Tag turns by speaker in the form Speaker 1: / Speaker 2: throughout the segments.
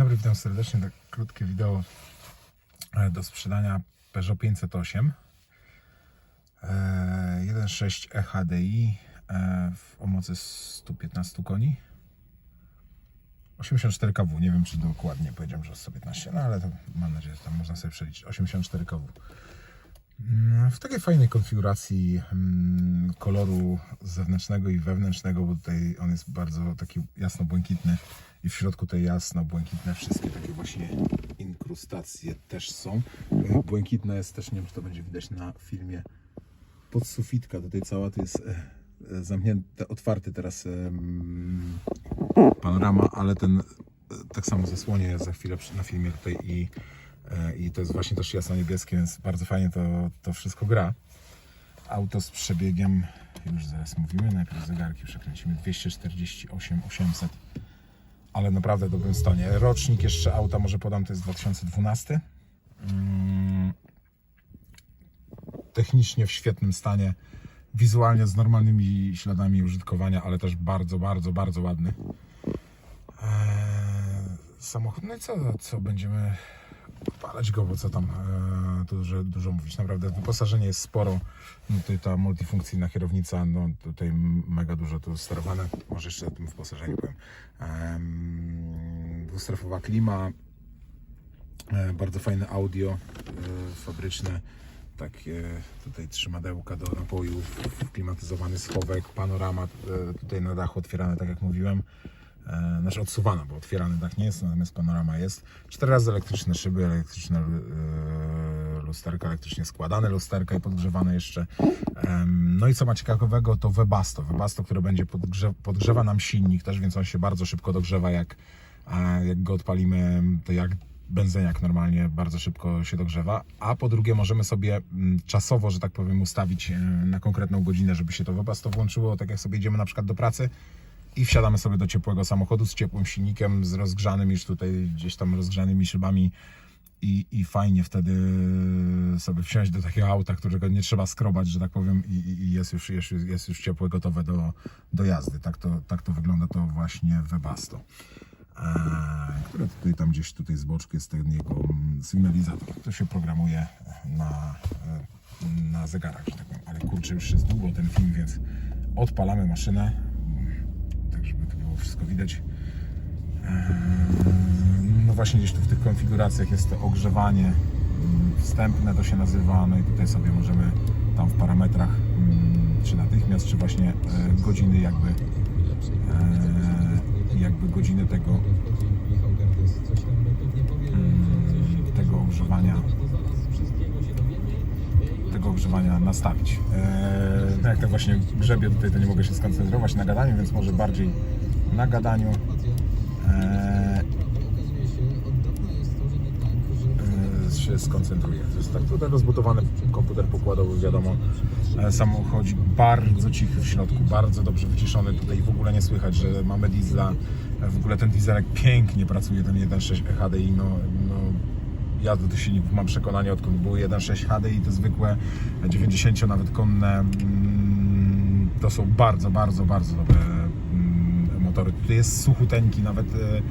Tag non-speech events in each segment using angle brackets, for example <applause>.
Speaker 1: dobry, witam serdecznie. Tak krótkie wideo e, do sprzedania Peugeot 508 e, 1.6 EHDI w o mocy 115 koni. 84 kW, nie wiem czy dokładnie powiedziałem, że 115, no ale to mam nadzieję, że tam można sobie przeliczyć. 84 kW. Mm, W takiej fajnej konfiguracji mm, koloru zewnętrznego i wewnętrznego, bo tutaj on jest bardzo taki jasno-błękitny i w środku te jasno-błękitne wszystkie takie właśnie inkrustacje też są. Błękitne jest też, nie wiem czy to będzie widać na filmie, podsufitka tutaj cała to jest e, e, zamknięte, otwarty teraz em, panorama, ale ten e, tak samo zasłonie za chwilę na filmie tutaj i, e, i to jest właśnie też jasno-niebieskie, więc bardzo fajnie to, to wszystko gra. Auto z przebiegiem, już zaraz mówimy, najpierw zegarki przekręcimy, 248 800 ale naprawdę w dobrym stanie. Rocznik jeszcze auta, może podam, to jest 2012. Mm, Technicznie w świetnym stanie. Wizualnie z normalnymi śladami użytkowania, ale też bardzo, bardzo, bardzo ładny. Eee, samochód, no i co, co będziemy palać go, bo co tam tu dużo, dużo mówić. Naprawdę wyposażenie jest sporo. No tutaj ta multifunkcyjna kierownica, no tutaj mega dużo tu sterowane. Może jeszcze o tym wyposażeniu powiem. Eee, dwustrefowa klima, e, bardzo fajne audio e, fabryczne. Takie tutaj trzymadełka do napojów, klimatyzowany schowek, panorama e, tutaj na dachu otwierane, tak jak mówiłem. E, Znaczy odsuwana, bo otwierany dach nie jest, natomiast panorama jest. Cztery razy elektryczne szyby, elektryczne e, lusterka, elektrycznie składane lusterka i podgrzewane jeszcze. No i co ma ciekawego, to Webasto. Webasto, które będzie podgrze podgrzewa nam silnik też, więc on się bardzo szybko dogrzewa, jak, jak go odpalimy, to jak benzyniak normalnie bardzo szybko się dogrzewa, a po drugie możemy sobie mm, czasowo, że tak powiem, ustawić e, na konkretną godzinę, żeby się to Webasto włączyło, tak jak sobie idziemy na przykład do pracy, i wsiadamy sobie do ciepłego samochodu z ciepłym silnikiem, z rozgrzanym już tutaj gdzieś tam rozgrzanymi szybami i, i fajnie wtedy sobie wsiąść do takiego auta, którego nie trzeba skrobać, że tak powiem i, i- jest, już, jest, jest już ciepłe, gotowe do, do jazdy. Tak to, tak to wygląda to właśnie Webasto. Eee, które tutaj tam gdzieś tutaj z boczku jest ten jego mm, sygnalizator. To się programuje na, e, na zegarach, że tak powiem. Ale kurczę, już jest długo ten film, więc odpalamy maszynę tak żeby to było wszystko widać. Eee, No właśnie gdzieś tu w tych konfiguracjach jest to ogrzewanie mm, wstępne to się nazywa, no i tutaj sobie możemy tam w parametrach mm, czy natychmiast, czy właśnie e, godziny jakby e, jakby godziny tego mm, tego ogrzewania tego ogrzewania nastawić. Eee, no jak tak właśnie grzebię tutaj, to nie mogę się skoncentrować na gadaniu, więc może bardziej na gadaniu. Eee, eee, się skoncentruję. To jest tak tutaj rozbudowany komputer pokładowy, wiadomo. E, Samochód bardzo cichy w środku, bardzo dobrze wyciszony. Tutaj w ogóle nie słychać, że mamy diesla. E, W ogóle ten dieselek pięknie pracuje, ten 1.6 HDI. No, no, ja do tych silników mam przekonanie, odkąd było 1.6 HDI, te zwykłe 90 nawet konne, mm, to są bardzo, bardzo, bardzo dobre motory. Tutaj jest suchuteńki, nawet, e,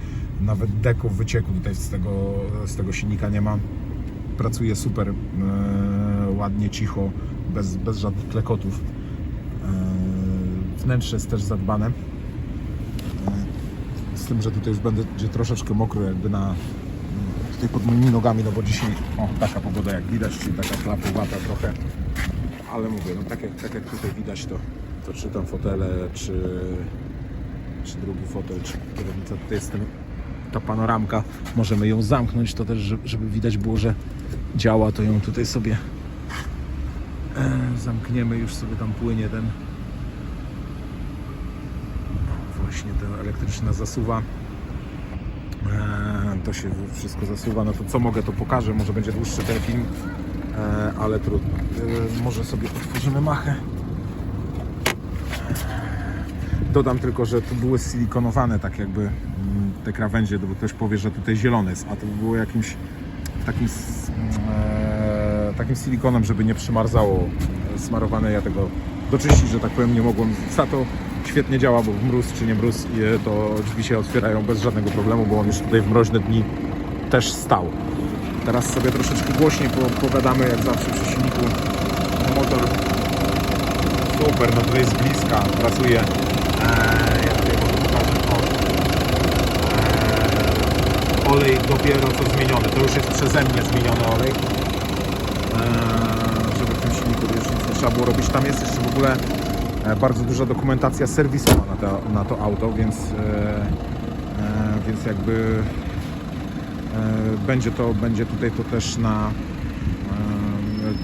Speaker 1: nawet deko wycieku tutaj z tego, z tego silnika nie ma. Pracuje super, e, ładnie, cicho, bez, bez żadnych klekotów. E, Wnętrze jest też zadbane. Z tym, że tutaj już będzie troszeczkę mokro jakby na, tutaj pod moimi nogami, no bo dzisiaj o, taka pogoda jak widać, czyli taka klapowata trochę, ale mówię, no tak jak, tak jak tutaj widać to, to czy tam fotele, czy, czy drugi fotel, czy kierownica, tutaj jest ten, ta panoramka, możemy ją zamknąć, to też, żeby, widać było, że działa, to ją tutaj sobie e, zamkniemy, już sobie tam płynie ten właśnie ta elektryczna zasuwa E, to się wszystko zasuwa, no to co mogę to pokażę, może będzie dłuższy ten film, e, ale trudno. Może sobie otworzymy machę. Dodam tylko, że tu były silikonowane tak jakby mm, te krawędzie, bo ktoś powie, że tutaj zielone jest, a to było jakimś takim, s- e, takim silikonem, żeby nie przymarzało e, smarowane. Ja tego doczyścić, że tak powiem, nie mogłem. Za to świetnie działa, bo w mróz czy nie mróz to drzwi się otwierają bez żadnego problemu, bo on już tutaj w mroźne dni też stał. Teraz sobie troszeczkę głośniej po- pogadamy, jak zawsze przy silniku. Motor super, no tutaj z bliska pracuje. Eee, olej dopiero co zmieniony. To już jest przeze mnie zmieniony olej. Eee, żeby w tym silniku już nic nie trzeba było robić. Tam jest jeszcze w ogóle e, bardzo duża dokumentacja serwisowa na to, na to auto, więc, e, e, więc jakby będzie to będzie tutaj to też na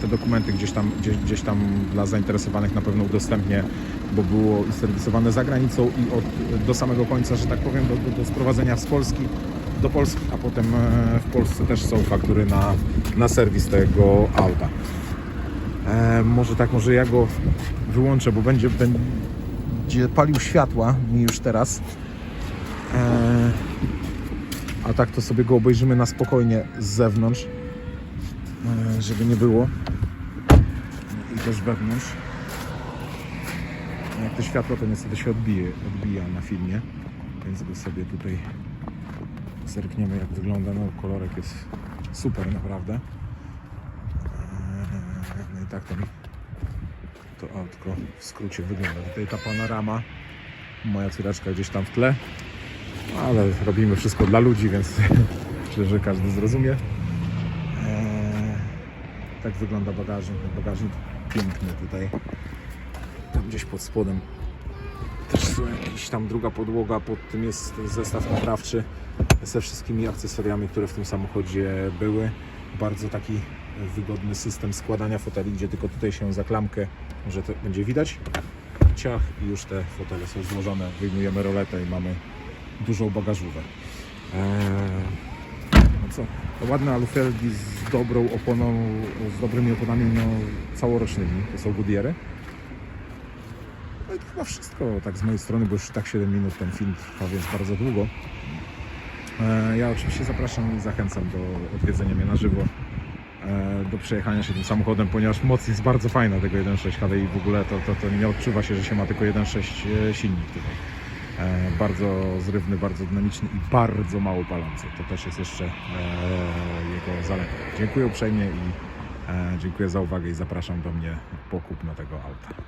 Speaker 1: te dokumenty gdzieś tam, gdzieś, gdzieś tam dla zainteresowanych na pewno udostępnię, bo było serwisowane za granicą i od, do samego końca, że tak powiem, do, do, do sprowadzenia z Polski do Polski, a potem e, w Polsce też są faktury na, na serwis tego auta. E, może tak, może ja go wyłączę, bo będzie, będzie palił światła mi już teraz. E, a tak to sobie go obejrzymy na spokojnie z zewnątrz, żeby nie było. I też wewnątrz. Jak to światło to niestety się odbije, odbija na filmie, więc sobie tutaj zerkniemy jak wygląda. No kolorek jest super naprawdę. No i tak to mi to autko w skrócie wygląda. Tutaj ta panorama, moja córeczka gdzieś tam w tle, ale robimy wszystko dla ludzi, więc <laughs> myślę, że każdy zrozumie. Tak wygląda bagażnik. No, Bagażnik piękny tutaj. Tam gdzieś pod spodem też są jakieś tam druga podłoga, pod tym jest zestaw naprawczy ze wszystkimi akcesoriami, które w tym samochodzie były. Bardzo taki wygodny system składania foteli, gdzie tylko tutaj się za klamkę, że to będzie widać, ciach i już te fotele są złożone. Wyjmujemy roletę i mamy dużą bagażówkę. Eee, co, ładne alufelgi z dobrą oponą, z dobrymi oponami no, całorocznymi, to są Goodyeary. No i to chyba wszystko tak z mojej strony, bo już tak 7 minut ten film trwa, więc bardzo długo. E, Ja oczywiście zapraszam i zachęcam do odwiedzenia mnie na żywo, e, do przejechania się tym samochodem, ponieważ moc jest bardzo fajna tego 1.6 HDI i w ogóle to, to, to nie odczuwa się, że się ma tylko 1.6 silnik tutaj. E, Bardzo zrywny, bardzo dynamiczny i bardzo mało palący. To też jest jeszcze e, jego zaleta. Dziękuję uprzejmie i e, dziękuję za uwagę i zapraszam do mnie po kupno tego auta.